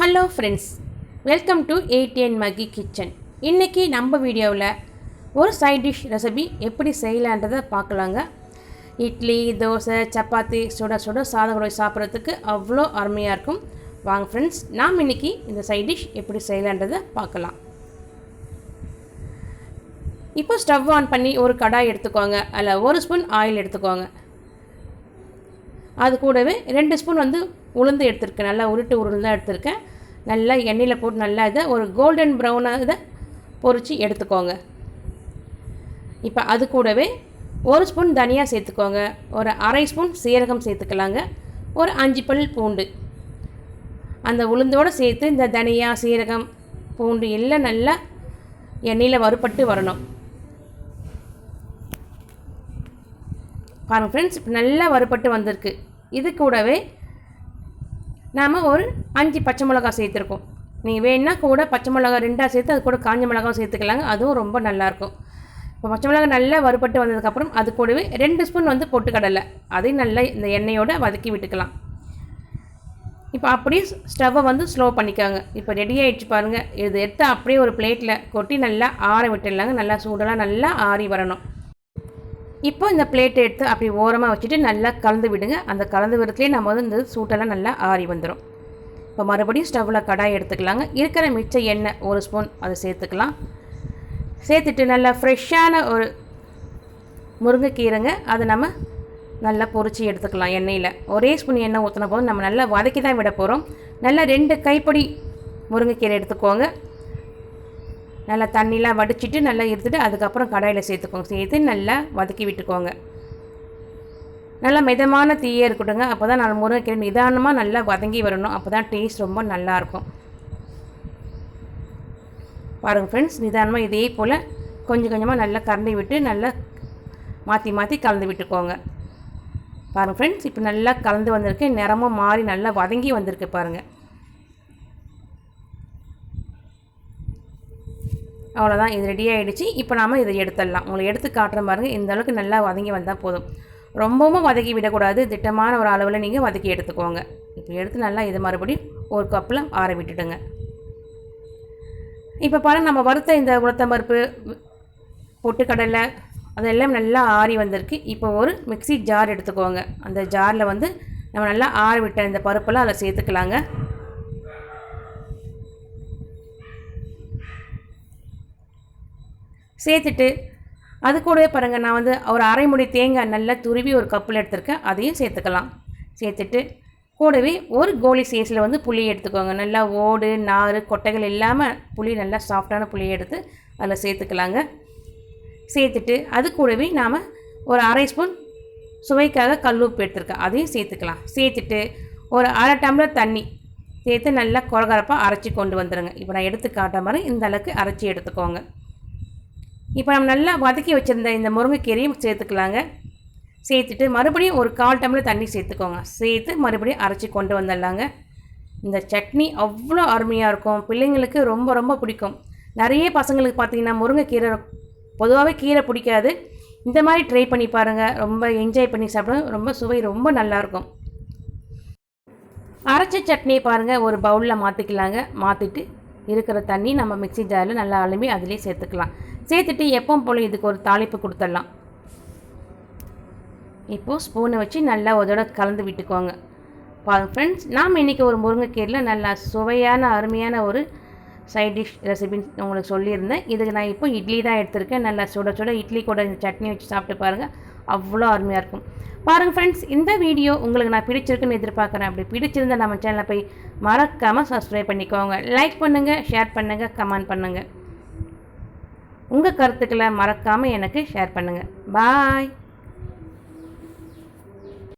Hello friends welcome to ATN Mahi kitchen இன்றைக்கி நம்ம வீடியோவில் ஒரு சைட் டிஷ் ரெசிபி எப்படி செய்யலான்றதை பார்க்கலாங்க. இட்லி தோசை சப்பாத்தி சுட சுட சாதங்களை சாப்பிட்றதுக்கு அவ்வளோ அருமையாக இருக்கும். வாங்க ஃப்ரெண்ட்ஸ் நாம் இன்றைக்கி இந்த சைட் டிஷ் எப்படி செய்யலான்றதை பார்க்கலாம். இப்போ ஸ்டவ் ஆன் பண்ணி ஒரு கடாய் எடுத்துக்கோங்க. அதில் ஒரு ஸ்பூன் ஆயில் எடுத்துக்கோங்க. அது கூடவே ரெண்டு ஸ்பூன் வந்து உளுந்து எடுத்திருக்கேன். நல்லா உருட்டு உருண்டு எடுத்திருக்கேன். நல்லா எண்ணெயில் போட்டு நல்லா இதை ஒரு கோல்டன் ப்ரௌனாக இதை பொரித்து எடுத்துக்கோங்க. இப்போ அது கூடவே ஒரு ஸ்பூன் தனியாக சேர்த்துக்கோங்க. ஒரு அரை ஸ்பூன் சீரகம் சேர்த்துக்கலாங்க. ஒரு அஞ்சு பல் பூண்டு. அந்த உளுந்தோடு சேர்த்து இந்த தனியா சீரகம் பூண்டு எல்லாம் நல்லா எண்ணெயில் வறுபட்டு வரணும். பாருங்கள் ஃப்ரெண்ட்ஸ் இப்போ நல்லா வறுபட்டு வந்திருக்கு. இது கூடவே நாம் ஒரு அஞ்சு பச்சை மிளகா சேர்த்துருக்கோம். நீங்கள் வேணுன்னா கூட பச்சை மிளகா ரெண்டாக சேர்த்து அது கூட காஞ்ச மிளகாவும் சேர்த்துக்கலாங்க. அதுவும் ரொம்ப நல்லாயிருக்கும். இப்போ பச்சை மிளகா நல்லா வறுபட்டு வந்ததுக்கப்புறம் அது கூடவே ரெண்டு ஸ்பூன் வந்து பொட்டுக்கடலை. அதையும் நல்லா இந்த எண்ணெயோடு வதக்கி விட்டுக்கலாம். இப்போ அப்படியே ஸ்டவ்வை வந்து ஸ்லோ பண்ணிக்காங்க. இப்போ ரெடி ஆகிடுச்சு பாருங்கள் இது எடுத்து அப்படியே ஒரு பிளேட்டில் கொட்டி நல்லா ஆற விட்டுடலாங்க. நல்லா சூடெல்லாம் நல்லா ஆறி வரணும். இப்போ இந்த பிளேட்டை எடுத்து அப்படி ஓரமாக வச்சுட்டு நல்லா கலந்து விடுங்க. அந்த கலந்து விடத்துலேயே நம்ம வந்து இந்த சூட்டெல்லாம் நல்லா ஆறி வந்துடும் இப்போ மறுபடியும் ஸ்டவ்வில் கடாய் எடுத்துக்கலாங்க. இருக்கிற மிச்ச எண்ணெய் ஒரு ஸ்பூன் அதை சேர்த்துக்கலாம். சேர்த்துட்டு நல்லா ஃப்ரெஷ்ஷான ஒரு முருங்கைக்கீரைங்க அதை நம்ம நல்லா பொறிச்சி எடுத்துக்கலாம் எண்ணெயில். ஒரே ஸ்பூன் எண்ணெய் ஊற்றின போது நம்ம நல்லா வதக்கி தான் விட போகிறோம் நல்லா ரெண்டு கைப்பொடி முருங்கைக்கீரை எடுத்துக்கோங்க. நல்லா தண்ணிலாம் வடிச்சிட்டு நல்லா எடுத்துட்டு அதுக்கப்புறம் கடாயில் சேர்த்துக்கோங்க. சேர்த்து நல்லா வதக்கி விட்டுக்கோங்க. நல்லா மிதமான தீயே இருக்கட்டுங்க அப்போ தான் நான் முருங்கைக்கீரை நிதானமாக நல்லா வதங்கி வரணும். அப்போ தான் டேஸ்ட் ரொம்ப நல்லாயிருக்கும் பாருங்கள் ஃப்ரெண்ட்ஸ் நிதானமாக இதே போல் கொஞ்சம் கொஞ்சமாக நல்லா கரண்டி விட்டு நல்லா மாற்றி மாற்றி கலந்து விட்டுக்கோங்க. பாருங்கள் ஃப்ரெண்ட்ஸ் இப்போ நல்லா கலந்து வந்திருக்கு. நிறமும் மாறி நல்லா வதங்கி வந்திருக்கு பாருங்கள் அவ்வளோதான் இது ரெடி ஆகிடுச்சு இப்போ நாம் இதை எடுத்துடலாம். உங்களை எடுத்து காட்டுற பாருங்கள் இந்த அளவுக்கு நல்லா வதங்கி வந்தால் போதும். ரொம்பவும் வதக்கி விடக்கூடாது. திட்டமான ஒரு அளவில் நீங்கள் வதக்கி எடுத்துக்கோங்க. இப்போ எடுத்து நல்லா இதை மறுபடியும் ஒரு கப்பில் ஆற விட்டுடுங்க. இப்போ பாருங்கள் நம்ம வறுத்த இந்த உளுத்தம்பருப்பு பொட்டுக்கடலை அதெல்லாம் நல்லா ஆறி வந்திருக்கு. இப்போ ஒரு மிக்சி ஜார் எடுத்துக்கோங்க. அந்த ஜாரில் வந்து நம்ம நல்லா ஆற விட்ட இந்த பருப்பெல்லாம் அதில் சேர்த்துக்கலாங்க. சேர்த்துட்டு அது கூடவே பாருங்கள் நான் வந்து ஒரு அரை முடி தேங்காய் நல்லா துருவி ஒரு கப்பில் எடுத்திருக்கேன் அதையும் சேர்த்துக்கலாம். சேர்த்துட்டு கூடவே ஒரு கோலி சைஸில் வந்து புளி எடுத்துக்கோங்க. நல்லா ஓடு நார் கொட்டைகள் இல்லாமல் புளி நல்லா சாஃப்டான புளியை எடுத்து அதில் சேர்த்துக்கலாங்க. சேர்த்துட்டு அது கூடவே நாம் ஒரு அரை ஸ்பூன் சுவைக்காக கல் உப்பு எடுத்துருக்கேன் அதையும் சேர்த்துக்கலாம். சேர்த்துட்டு ஒரு அரை டம்ளர் தண்ணி சேர்த்து நல்லா குறகரப்பாக அரைச்சி கொண்டு வந்துடுங்க இப்போ நான் எடுத்து காட்ட மாதிரி இந்த அளவுக்கு அரைச்சி எடுத்துக்கோங்க. இப்போ நம்ம நல்லா வதக்கி வச்சுருந்த இந்த முருங்கைக்கீரையும் சேர்த்துக்கலாங்க. சேர்த்துட்டு மறுபடியும் ஒரு கால் டம்ளர் தண்ணி சேர்த்துக்கோங்க. சேர்த்து மறுபடியும் அரைச்சி கொண்டு வந்துடலாங்க. இந்த சட்னி அவ்வளோ அருமையாக இருக்கும். பிள்ளைங்களுக்கு ரொம்ப ரொம்ப பிடிக்கும். நிறைய பசங்களுக்கு பார்த்திங்கன்னா முருங்கைக்கீரை பொதுவாகவே கீரை பிடிக்காது. இந்த மாதிரி ட்ரை பண்ணி பாருங்கள் ரொம்ப என்ஜாய் பண்ணி சாப்பிடும் ரொம்ப சுவை ரொம்ப நல்லாயிருக்கும் அரைச்ச சட்னியை பாருங்கள் ஒரு பவுலில் மாற்றிக்கலாங்க மாற்றிட்டு இருக்கிற தண்ணி நம்ம மிக்சி ஜாரில் நல்லா அலுமி அதிலே சேர்த்துக்கலாம். சேர்த்துட்டு எப்பவும் போல் இதுக்கு ஒரு தாளிப்பு கொடுத்துடலாம். இப்போது ஸ்பூனை வச்சு நல்லா அதோட கலந்து விட்டுக்கோங்க. பா ஃப்ரெண்ட்ஸ் நாம் இன்றைக்கி ஒரு முருங்கைக்கீரையில் நல்லா சுவையான அருமையான ஒரு சைட் டிஷ் ரெசிபின்னு உங்களுக்கு சொல்லியிருந்தேன். இதுக்கு நான் இப்போ இட்லி தான் எடுத்திருக்கேன். நல்லா சுட சுட இட்லி கூட இந்த சட்னி வச்சு சாப்பிட்டு பாருங்கள் அவ்வளோ அருமையாக இருக்கும். பாருங்கள் ஃப்ரெண்ட்ஸ் இந்த வீடியோ உங்களுக்கு நான் பிடிச்சிருக்குன்னு எதிர்பார்க்குறேன். அப்படி பிடிச்சிருந்தால் நம்ம சேனலில் போய் மறக்காமல் சப்ஸ்கிரைப் பண்ணிக்கோங்க. லைக் பண்ணுங்கள் ஷேர் பண்ணுங்கள் கமெண்ட் பண்ணுங்கள் உங்கள் கருத்துக்களை மறக்காமல் எனக்கு ஷேர் பண்ணுங்கள் பாய்